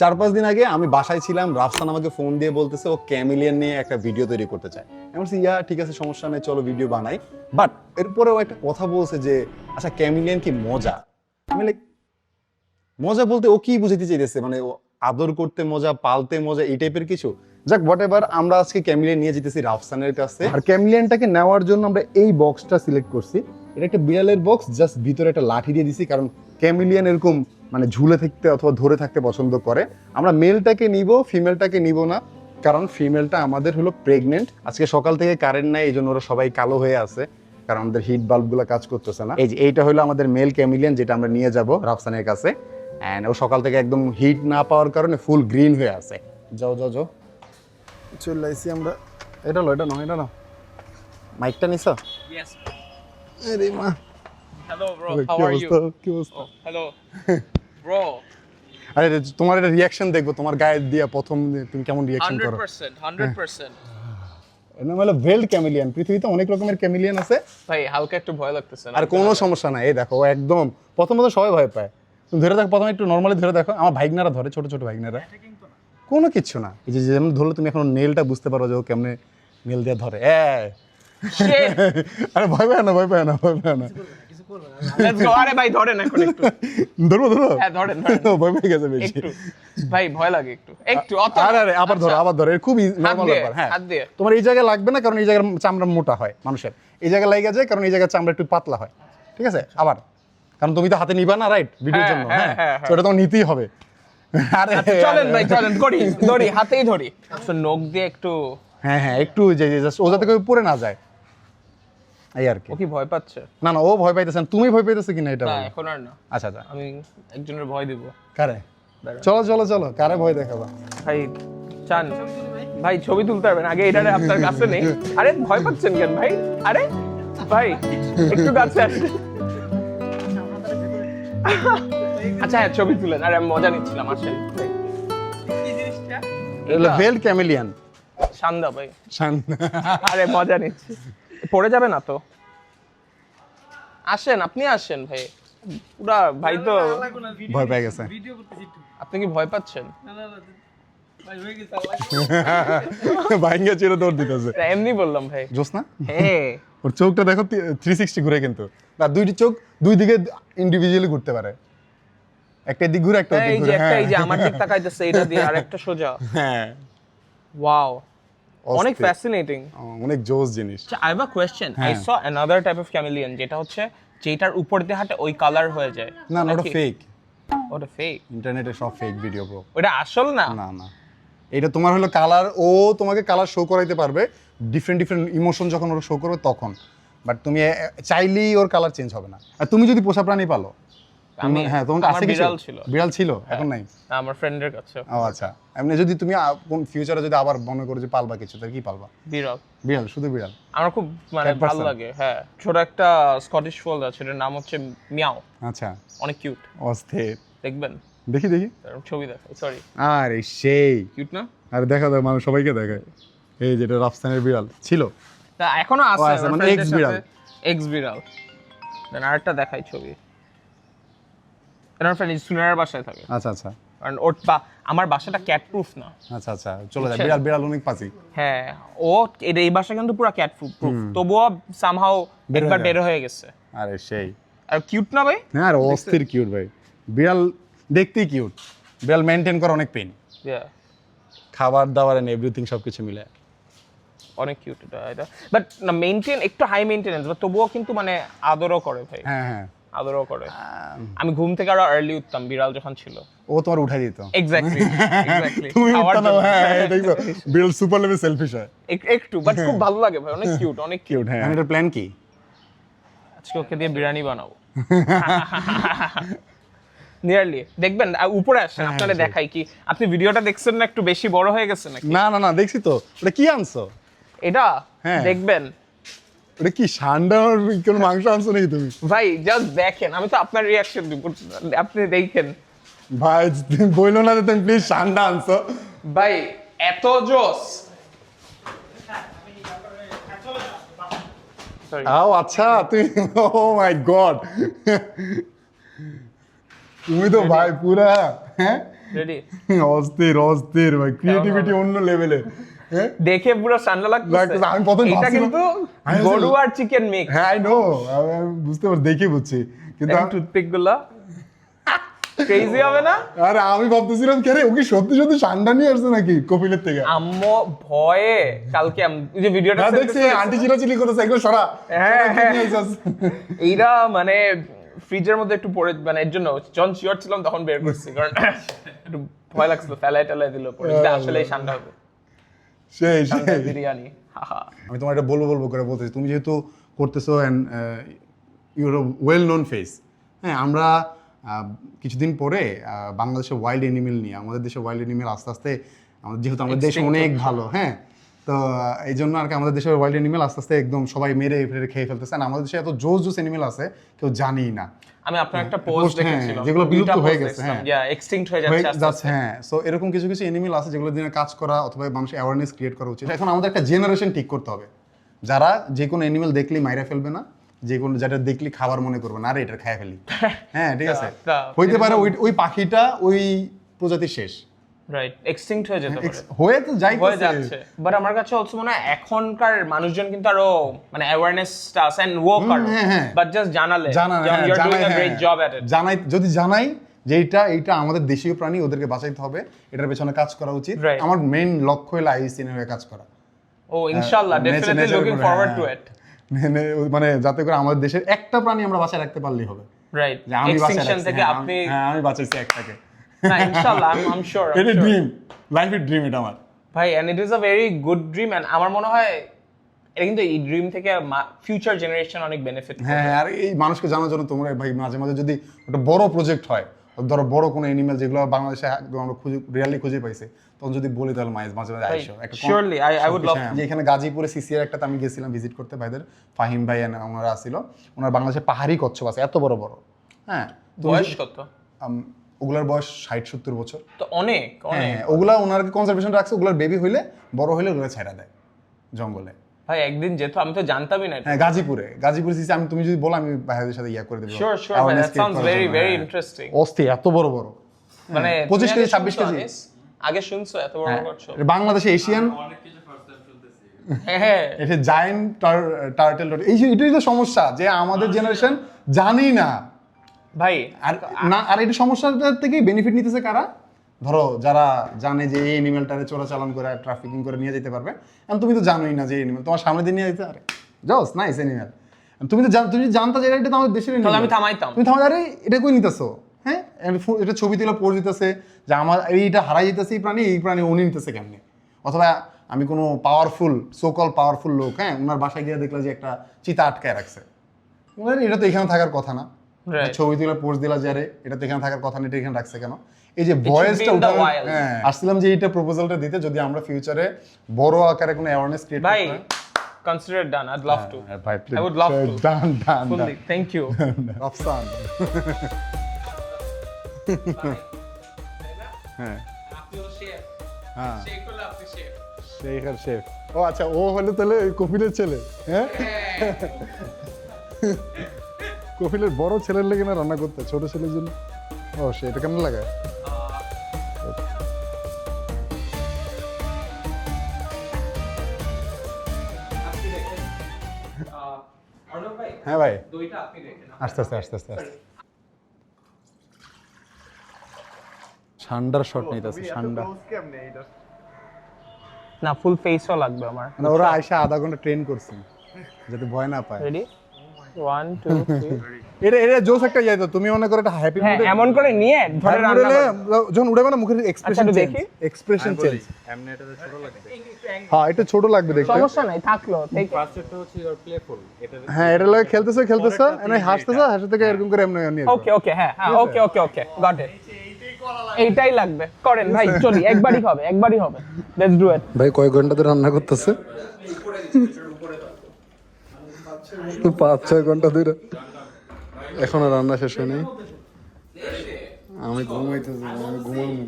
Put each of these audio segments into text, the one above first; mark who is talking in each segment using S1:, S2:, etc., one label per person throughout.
S1: চার পাঁচ দিন আগে আমি বাসায় ছিলাম, রাফসান আমাকে ফোন দিয়ে বলতেছে, ও ক্যামিলিয়ান নিয়ে একটা ভিডিও তৈরি করতে চায়। আমি বলছি, ইয়া, ঠিক আছে, সমস্যা নেই, চলো ভিডিও বানাই। বাট এরপরেও একটা কথা বলছে যে আচ্ছা ক্যামিলিয়ান কি মজা? আমি লাইক মজা বলতে ও কি বুঝাতে চাইতেছে? মানে ও আদর করতে মজা, পালতে মজা, এই টাইপের কিছু? যাক হোয়াট এভার আমরা আজকে ক্যামিলিয়ান নিয়ে যেতেছি রাফসানের কাছে। আর ক্যামিলিয়ানটাকে নেওয়ার জন্য আমরা এই বক্সটা সিলেক্ট করছি। এটা একটা বিড়ালের বক্স জাস্ট ভিতরে একটা লাঠি দিয়ে দিছি, কারণ ক্যামিলিয়ান এরকম মানে ঝুলে থাকতে অথবা ধরে থাকতে পছন্দ করে। আমরা মেলটাকে নিব ফিমেলটাকে নিব না কারণ ফিমেলটা আমাদের হলো প্রেগনেন্ট আজকে সকাল থেকে কারেন্ট নাই এই জন্য ওরা সবাই কালো হয়ে আছে কারণ আমাদের হিট বাল্বগুলো কাজ করতেছে না। এই যে এইটা হলো আমাদের মেল ক্যামিলিয়ান যেটা আমরা নিয়ে যাব রাফসানের কাছে। অ্যান্ড ও সকাল থেকে একদম হিট না পাওয়ার কারণে ফুল গ্রিন হয়ে আছে। যাও যাও যাও। চলে আইসি আমরা। এটা লো এটা নয় এটা না মাইকটা নিছো?
S2: Yes.
S1: আরে মা. কি
S2: How are you?
S1: অবস্থা? কি অবস্থা?
S2: Oh, bro,
S1: আরে তোমার এটা রিয়াকশন দেখব তোমার গায়ে দিয়া প্রথম তুমি কেমন রিয়াকশন করো।
S2: 100%, 100%.
S1: এর নাম হলো ভেল্ড ক্যামিলিয়ান পৃথিবীতে অনেক রকমের ক্যামিলিয়ান আছে।
S2: ভাই হালকা একটু ভয় লাগতেছে না?
S1: আর কোনো সমস্যা নাই এই দেখো একদম প্রথমত সবাই ভয় পায়। তুমি ধরে দেখো প্রথমে একটু নর্মালি ধরে দেখো আমার ভাইগনারা ধরে ছোট ছোট ভাইগনারা। কোনো কিচ্ছু না। এই যে যেমন ধরলে তুমি এখন নেলটা বুঝতে পারো যে ও কেমনে নেল দিয়ে ধরে। এ! আরে ভয় পায় না ভয় পায় না ভয় পায় না.
S2: আরে ভাই ধরেন এখন একটু।
S1: ধরবো ধরো
S2: হ্যাঁ ধরেন ধরেন।
S1: ভয় পেয়ে গেছে বেশি।
S2: ভাই ভয় লাগে একটু। একটু
S1: আরে আরে আবার ধরো
S2: আচ্ছা,
S1: আবার ধরো। খুবই
S2: হাত
S1: ব্যাপার হ্যাঁ। তোমার এই জায়গায় লাগবে না কারণ এই জায়গার চামড়া মোটা হয় মানুষের। এই জায়গায় লাগে যায় কারণ এই জায়গার চামড়া একটু পাতলা হয়। ঠিক আছে? আবার। কারণ তুমি তো হাতে নিবা না রাইট ভিডিওর
S2: হ্যাঁ,
S1: জন্য
S2: হ্যাঁ,
S1: হ্যাঁ।
S2: হ্যাঁ, হ্যাঁ।
S1: তো এটা নিতেই হবে। আরে
S2: আচ্ছা, চলেন ভাই চলেন করি ধরি হাতেই ধরি। আচ্ছা নখ দিয়ে একটু
S1: হ্যাঁ হ্যাঁ একটু যে জাস্ট ও যাতে করে পড়ে না যায়। এই আর কি।
S2: ও কি ভয় পাচ্ছে?
S1: না না ও ভয় পাইতেছে না। তুমি ভয় পাইতেছো কিনা এটা
S2: না এখন আর না।
S1: আচ্ছা আচ্ছা।
S2: আমি একজনের ভয় দিব।
S1: কারে? চলো চলো চলো কারে ভয় দেখাবা?
S2: ভাই চান। ভাই ছবি তুলতে পারবেন আগে এটারে আপনার কাছে নেই। আরে ভয় পাচ্ছেন কেন ভাই? আরে ভাই একটু কাছে আসেন। আচ্ছা হ্যাঁ ছবি তুলেন আরে আমি মজা নিচ্ছিলাম আসেন। এটা
S1: ভেল্ড ক্যামিলিয়ান
S2: শান্দা ভাই। আরে মজা নিচ্ছি। পড়ে যাবে না তো? আসেন আপনি আসেন ভাই। পুরা ভাই তো
S1: ভয় পেয়ে গেছে।
S2: আপনি কি ভয় পাচ্ছেন?
S1: ভাইঙ্গা চিরে দৌড় দিতেছে।
S2: এমনি বললাম ভাই।
S1: জোস না?
S2: হ্যাঁ।
S1: ওর চোখটা দেখো থ্রি সিক্সটি ঘুরে কিন্তু। না দুইটি চোখ দুই দিকে ইন্ডিভিজুয়ালি ঘুরতে পারে। একটা দিক ঘুরে একটা
S2: এই
S1: দিক
S2: যে
S1: ঘুরে
S2: একটা
S1: হ্যাঁ
S2: এই যে আমার দিক তাকাইতেছে এটা দিয়ে আর একটা সোজা।
S1: হ্যাঁ।
S2: ওয়াও অনেক ফ্যাসিনেটিং
S1: অনেক জোস জিনিস।
S2: I have a question I. Saw another type of chameleon যেটা হচ্ছে যেটার উপর দিয়ে হাঁটে ওই কালার হয়ে যায়।
S1: না না ওটা? ফেক
S2: ওটা ফেক
S1: ইন্টারনেটে সব ফেক ভিডিও ব্রো
S2: ওটা আসল না?
S1: না না। এটা তোমার হলো কালার ও তোমাকে কালার শো করাইতে পারবে। ডিফারেন্ট ডিফারেন্ট ইমোশন যখন ওরা শো করবে তখন। বাট তুমি চাইলেই ওর কালার চেঞ্জ হবে না। আর তুমি যদি পোষা প্রাণী পালো
S2: আমি
S1: হ্যাঁ তোমার কাছে
S2: বিড়াল ছিল।
S1: বিড়াল ছিল? এখন নাই?
S2: আমার ফ্রেন্ডের কাছে
S1: ও আচ্ছা। এমনি যদি তুমি কোন ফিউচারে যদি আবার মনে করো যে পালবা কিছু তাহলে কি পালবা?
S2: বিড়াল।
S1: বিড়াল শুধু বিড়াল?
S2: আমার খুব মানে ভালো লাগে হ্যাঁ। ছোট একটা স্কটিশ ফোল্ড আছে এটার নাম হচ্ছে মিয়াও।
S1: আচ্ছা।
S2: অনেক কিউট
S1: অস্থির।
S2: দেখবেন?
S1: দেখি দেখি।
S2: ছবি দেখাই সরি
S1: আরে সেই।
S2: কিউট না?
S1: আরে দেখা দাও মানুষ সবাইকে দেখায়। এই যেটা রাফসানের বিড়াল ছিল।
S2: তা এখনও আছে
S1: আচ্ছা, মানে ex বিড়াল।
S2: এক্স বিড়াল দেন আরেকটা দেখাই ছবি। এনার ফ্রেন্ড সুনার বাসায় থাকে।
S1: আচ্ছা আচ্ছা।
S2: কারণ ওর বা আমার বাসাটা ক্যাট প্রুফ না।
S1: আচ্ছা আচ্ছা চলে যায়। বিড়াল বিড়াল অনেক পাচি
S2: হ্যাঁ ও এটা এই বাসা কিন্তু পুরো ক্যাট প্রুফ তবুও সামহাও
S1: বের
S2: একবার বের হয়ে গেছে।
S1: আরে সেই।
S2: আর কিউট না ভাই?
S1: হ্যাঁ আর অস্থির কিউট ভাই। বিড়াল দেখতেই কিউট বিড়াল মেনটেন করা অনেক পেন খাবার দাবার এন্ড এভরিথিং সবকিছু মিলে।
S2: অনেক কিউট এটা বাট না মেনটেন একটু হাই মেনটেনেন্স বাট তবুও কিন্তু মানে আদরও করে ভাই।
S1: হ্যাঁ হ্যাঁ।
S2: আদরও করে। আমি ঘুম থেকে আরও আর্লি উঠতাম বিড়াল যখন ছিল।
S1: ও তোমার উঠাই দিত।
S2: এক্স্যাক্টলি এক্স্যাক্টলি
S1: তুমি উঠতা না হ্যাঁ হ্যাঁ, দেখছ? বিড়াল সুপার লেভেল সেলফিশ হয়।
S2: একটু বাট খুব ভালো লাগে ভাই অনেক কিউট অনেক কিউট
S1: হ্যাঁ। এটার প্ল্যান কি?
S2: আজকে ওকে দিয়ে বিরিয়ানি বানাবো। নিয়ারলি দেখবেন উপরে আসেন
S1: হ্যাঁ,
S2: আপনারা দেখাই কি আপনি ভিডিওটা দেখছেন না একটু বেশি বড় হয়ে গেছে নাকি?
S1: না না না দেখছি তো। ওটা কি আনছো?
S2: এটা
S1: হ্যাঁ।
S2: দেখবেন
S1: ওটা কি সান্ডার কোনো মাংস আনছো নাকি তুমি?
S2: ভাই জাস্ট দেখেন আমি তো আপনার রিয়াকশন দিব আপনি দেখেন।
S1: ভাই বইলো না তুমি প্লিজ সান্ডা আনছো?
S2: ভাই এত জোস।
S1: আও আচ্ছা তুমি ও মাই গড তুমি তো ভাই পুরা হ্যাঁ?
S2: রেডি
S1: অস্থির অস্থির ভাই ক্রিয়েটিভিটি অন্য লেভেলের
S2: দেখে পুরো ঠান্ডা লাগতেছে।
S1: লাগতেছে, আমি প্রথমে
S2: এটা কিন্তু গরু আর চিকেন মিক্স
S1: হ্যাঁ আই নো বুঝতে পারছি দেখে বুঝছি। কিন্তু
S2: টুথপিকগুলো ক্রেজি হবে না?
S1: আরে আমি ভাবতেছিলাম কে রে ও কি সত্যি সত্যি ঠান্ডা নিয়ে আসছে নাকি কপিলের থেকে?
S2: আম্মু ভয়ে কালকে আম- যে ভিডিওটা
S1: হ্যাঁ দেখছি আন্টি চিরাচিলি করতেছে এগুলো সরা।
S2: হ্যাঁ, হ্যাঁ।
S1: নিয়ে
S2: মানে ফ্রিজের মধ্যে একটু পড়ে মানে এর জন্য যখন শিওর ছিলাম তখন বের করছি। কারণ একটু ভয় লাগছিল ফেলাই টেলাই দিল পরে আসলে ঠান্ডা হবে।
S1: সেই সেই।
S2: বিরিয়ানি
S1: আমি তোমার এটা বলব বলব করে বলতেছি। তুমি যেহেতু করতেছো and your well known face হ্যাঁ আমরা কিছুদিন পরে বাংলাদেশে ওয়াইল্ড এনিমেল নিয়ে আমাদের দেশে ওয়াইল্ড এনিমেল আস্তে আস্তে আমাদের যেহেতু আমাদের দেশ অনেক ভালো হ্যাঁ। তো এই জন্য আর কি আমাদের দেশের ওয়াইল্ড এনিমেল আস্তে আস্তে একদম সবাই মেরে ফেরে খেয়ে ফেলতেছে। আর আমাদের দেশে এত জোস জোস এনিমেল আছে কেউ জানেই না।
S2: আমি আপনার একটা পোস্ট
S1: হ্যাঁ,
S2: দেখেছিলাম।
S1: যেগুলো বিলুপ্ত হয়ে গেছে, হ্যাঁ।
S2: ইয়া এক্সটিংক্ট হয়ে যাচ্ছে আস্তে
S1: হ্যাঁ। সো এরকম কিছু কিছু এনিমেল আছে যেগুলো দিনে কাজ করা অথবা মানুষ অ্যাওয়ারনেস ক্রিয়েট করা উচিত। এখন আমাদের একটা জেনারেশন ঠিক করতে হবে। যারা যে কোনো এনিমেল দেখলেই মাইরা ফেলবে না যে কোনো যেটা দেখলে খাবার মনে করবে না আরে এটা খায় ফেলি। হ্যাঁ ঠিক আছে? হইতে পারে ওই ওই পাখিটা ওই প্রজাতির শেষ।
S2: রাইট এক্সটিংক্ট হয়ে যেতে পারে।
S1: হয়ে তো
S2: হয়ে যাচ্ছে। বাট আমার কাছে অলসো মনে হয় এখনকার মানুষজন কিন্তু আরও মানে অ্যাওয়ারনেসটা আছে এন্ড ওয়ার্ক আর।
S1: হ্যাঁ, হ্যাঁ।
S2: বাট জাস্ট জানালে ইউ
S1: হ্যাঁ,
S2: আর ডুইং আ
S1: হ্যাঁ,
S2: গ্রেট জব এট ইট
S1: জানাই যদি জানাই যে এইটা আমাদের দেশীয় প্রাণী ওদেরকে বাঁচাইতে হবে এটার পেছনে কাজ করা উচিত. আমার মেইন লক্ষ্য হলো আইসিএন হয়ে কাজ করা।
S2: ও ইনশাআল্লাহ ডেফিনেটলি লুকিং ফরওয়ার্ড টু
S1: হ্যাঁ।
S2: ইট
S1: মানে মানে যাতে করে আমাদের দেশের একটা প্রাণী আমরা বাঁচায় রাখতে পারলেই হবে।
S2: রাইট
S1: আমি রাখছি,
S2: থেকে
S1: হ্যাঁ,
S2: আপনি
S1: হ্যাঁ আমি বাঁচাইছি একটাকে।
S2: না ইনশাআল্লাহ আই এম শিওর
S1: এটা ড্রিম লাইফের ড্রিম এটা আমার।
S2: ভাই and it is a very good dream and আমার মনে হয় এটা কিন্তু এই ড্রিম থেকে ফিউচার জেনারেশন অনেক বেনিফিট
S1: হ্যাঁ হ্যাঁ, আর এই মানুষকে জানার জন্য তোমরা ভাই মাঝে মাঝে যদি একটা বড় প্রজেক্ট হয় ধরো বড় কোনো এনিমেল যেগুলো বাংলাদেশে আমরা খুঁজে রিয়ালি খুঁজে পাইছে তখন যদি বলি তাহলে মাঝে মাঝে মাঝে আইসো।
S2: surely, I- I would
S1: হ্যাঁ, যে এখানে গাজীপুরে সিসিআর একটা আমি গেছিলাম ভিজিট করতে ভাইদের ফাহিম ভাই ওনারা আসছিল ওনার বাংলাদেশে পাহাড়ি কচ্ছপ আছে এত বড় বড়। হ্যাঁ
S2: বয়স কত?
S1: ওগুলার বয়স ষাট সত্তর বছর।
S2: তো অনেক অনেক।
S1: হ্যাঁ ওগুলা ওনারকে কনজারভেশন রাখছে ওগুলার বেবি হইলে বড় হইলে ওগুলো ছেড়া দেয় জঙ্গলে।
S2: ভাই একদিন যেত আমি তো জানতামই না
S1: হ্যাঁ গাজীপুরে। গাজীপুরে সিসি আমি তুমি যদি বলো আমি ভাইদের সাথে ইয়া করে দেবো।
S2: Sounds
S1: করার
S2: very,
S1: জন্য,
S2: very
S1: হ্যাঁ।
S2: interesting.
S1: অস্থির এত বড় বড়।
S2: মানে
S1: হ্যাঁ, 25
S2: তুমি
S1: কেজি,
S2: আগে
S1: 26
S2: শুনছো,
S1: কেজি।
S2: আগে শুনছো এত বড়
S1: হ্যাঁ,
S2: করছ
S1: বাংলাদেশে এশিয়ান
S2: হ্যাঁ হ্যাঁ।
S1: এটা জায়েন্ট টার্টেল এই যে এটাই তো সমস্যা যে আমাদের জেনারেশন জানি না।
S2: ভাই
S1: আর না আর এটা সমস্যাটার থেকে বেনিফিট নিতেছে কারা? ধরো যারা জানে যে এই এনিমেলটারে চোরাচালান করে ট্রাফিকিং করে নিয়ে যেতে পারবে। এখন তুমি তো জানোই না যে এনিমেল তোমার সামনে দিয়ে নিয়ে যেতে আরে জস নাইস এনিমেল তুমি তো জান- তুমি জানতা যে এটা আমাদের দেশের
S2: তাহলে আমি থামাইতাম।
S1: তুমি থামাই আরে এটা কই নিতেছো? হ্যাঁ? এটা ছবি তুলে পোজ দিতেছে যে আমার এইটা হারাই যেতেছে এই প্রাণী এই প্রাণী উনি নিতেছে কেমনে? অথবা আমি কোনো পাওয়ারফুল সোকল পাওয়ারফুল লোক হ্যাঁ? ওনার বাসায় গিয়ে দেখলাম যে একটা চিতা আটকায় রাখছে। এটা তো এখানে থাকার কথা না. ছবি তুলে পোস্ট দিলা যারে এটা তো এখানে থাকার কথা না এটা এখানে রাখছে কেন? এই যে ভয়েসটা
S2: wild.
S1: হ্যাঁ আসছিলাম যে এইটা প্রপোজালটা দিতে যদি আমরা ফিউচারে বড় আকারে কোনো অ্যাওয়ারনেস ক্রিয়েট
S2: ভাই consider done I'd love to
S1: ভাই
S2: I would love to.
S1: Done done
S2: thank you
S1: Rafsan হ্যাঁ
S2: শেফ
S1: হ্যাঁ।
S2: শেখ হলে আপনি শেফ
S1: শেখ শেফ ও আচ্ছা ও হলো তাহলে কপিলের ছেলে হ্যাঁ। কপিলের বড় ছেলের লেগে না রান্না করতে? ছোট ছেলের জন্য? ও সেটা কেমন লাগে
S2: আপনি দেখেন অর্ণব ভাই
S1: হ্যাঁ ভাই।
S2: দইটা আপনি দেখেন
S1: আস্তে আস্তে আস্তে আস্তে আস্তে। ঠান্ডার শট নিতেছে ঠান্ডা।
S2: না ফুল ফেসও লাগবে আমার।
S1: মানে ওরা আইসা আধা ঘণ্টা ট্রেন করছে যাতে ভয় না পায়।
S2: রেডি ওয়ান টু থ্রি
S1: এটা এটা জোস একটা যাইতো তুমি মনে করো এটা হ্যাপি
S2: হ্যাঁ এমন করে নিয়ে ধরে রান্না
S1: যখন উড়ে না মুখের এক্সপ্রেশন
S2: একটু
S1: চেঞ্জ
S2: দেখি।
S1: এক্সপ্রেশন চেঞ্জ হ্যাঁ এটা ছোট লাগবে দেখতে।
S2: সমস্যা নাই থাকল take it.
S1: হ্যাঁ এটা লাগে খেলতেছে খেলতেছে এনে হাসতেছে হাসতে থেকে এরকম করে এমনি নিয়ে
S2: ওকে ওকে হ্যাঁ হ্যাঁ ওকে ওকে ওকে গট ইট এইটাই লাগবে। করেন ভাই চলি একবারই হবে একবারই হবে। লেটস ডু ইট
S1: ভাই কয় ঘণ্টা ধরে রান্না করতেছে? পাঁচ ছয় ঘণ্টা ধরে। এখনও রান্না শেষ হয়নি। আমি ঘুমাইতেছি আমি ঘুমাবো।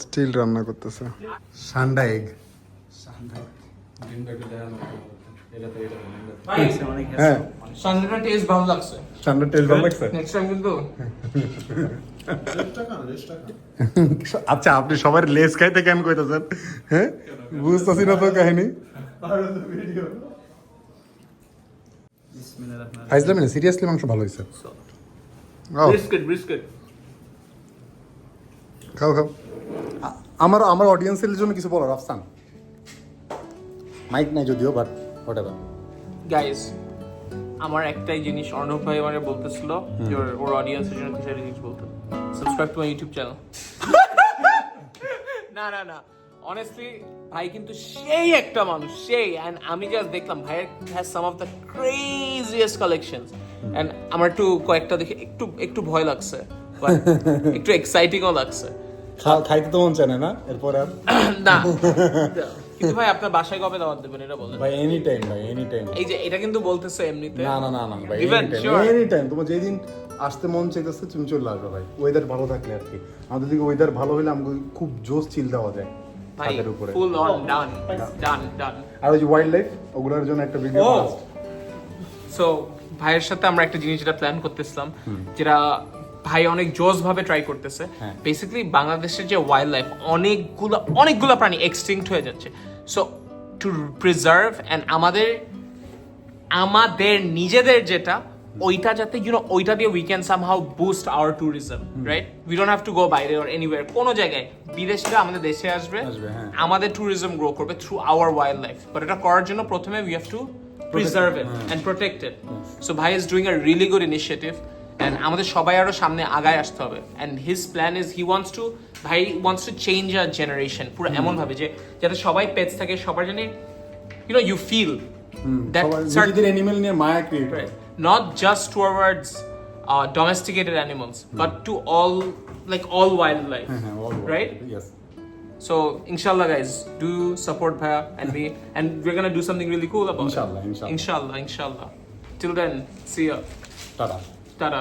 S1: স্টিল রান্না করতেছে। সান্ডা এগ হ্যাঁ
S2: সানডেটা টেস্ট ভালো লাগছে।
S1: ঠান্ডা টেস্ট ভালো লাগছে?
S2: নেক্সট টাইম কিন্তু
S1: আচ্ছা আপনি সবার লেস খাইতে কেন কইতাছেন? হ্যাঁ? বুঝতেছি না তো কাহিনী। না সিরিয়াসলি মাংস ভালো হয়েছে
S2: বিস্কিট বিস্কিট
S1: খাও খাও। আমার আমার অডিয়েন্সের জন্য কিছু বলো রাফসান মাইক নাই যদিও বাট হোয়াটএভার
S2: গাইস আমার একটাই জিনিস অর্ণব ভাই মানে বলতেছিল ওর- অডিয়েন্সের জন্য কিছু একটা জিনিস বলতে। Subscribe to my YouTube channel না না না। অনেস্টলি ভাই কিন্তু সেই একটা মানুষ সেই। অ্যান্ড আমি জাস্ট দেখলাম ভাইয়ের has some of the craziest collections and আমার একটু কয়েকটা দেখে একটু একটু ভয় লাগছে। একটু এক্সাইটিংও লাগছে।
S1: খাইতে তো মন চায় না? এরপর আর?
S2: না। কিন্তু ভাই আপনার বাসায় কবে দাওয়াত দেবেন? এটা বলেন।
S1: ভাই এনি টাইম ভাই এনি টাইম
S2: এই যে এটা কিন্তু বলতেছে এমনিতে।
S1: না না না না ভাই এনি টাইম এনি টাইম তোমার যেদিন আসতে মন চাইতেছে তুমি চলে আসবে ভাই। ওয়েদার ভালো থাকলে আর কি। আমাদের দিকে ওয়েদার ভালো হলে আমাকে খুব জোস চিল দেওয়া যায় ছাদের উপরে।
S2: ফুল অন ডান ডান ডান
S1: আর ওই যে ওয়াইল্ড লাইফ ওগুলোর জন্য একটা ভিডিও
S2: সো ভাইয়ের সাথে আমরা একটা জিনিস যেটা প্ল্যান করতেছিলাম যেটা ভাই অনেক জোস ভাবে ট্রাই করতেছে। বেসিক্যালি বাংলাদেশের যে ওয়াইল্ড লাইফ অনেকগুলো অনেকগুলো প্রাণী এক্সটিংক্ট হয়ে যাচ্ছে। সো টু প্রিজার্ভ অ্যান্ড আমাদের আমাদের নিজেদের যেটা ওইটা যাতে ইউ নো ওইটা দিয়ে we can somehow boost our tourism right we don't have to go বাইরে অর এনিওয়ার কোনো জায়গায় বিদেশিরা আমাদের দেশে আসবে
S1: হ্যাঁ।
S2: আমাদের ট্যুরিজম গ্রো করবে through our wildlife but এটা করার জন্য প্রথমে we have to preserve it and protect it so ভাই is doing a really good initiative and আমাদের সবাই আরও সামনে আগায় আসতে হবে and his plan is he wants to ভাই wants to change a generation পুরো এমন ভাবে যে যাতে সবাই পেটস থাকে সবার জানি you know you feel that
S1: animal নিয়ে মায়া create
S2: just towards uh, domesticated animals, but to all, like all wildlife. Right?
S1: Yes
S2: So, inshallah, guys, do support Bhaya and me, and we're gonna do something really cool about
S1: Inshallah,
S2: it.
S1: inshallah.
S2: Inshallah, inshallah. Till then, see ya.
S1: Tata
S2: তারা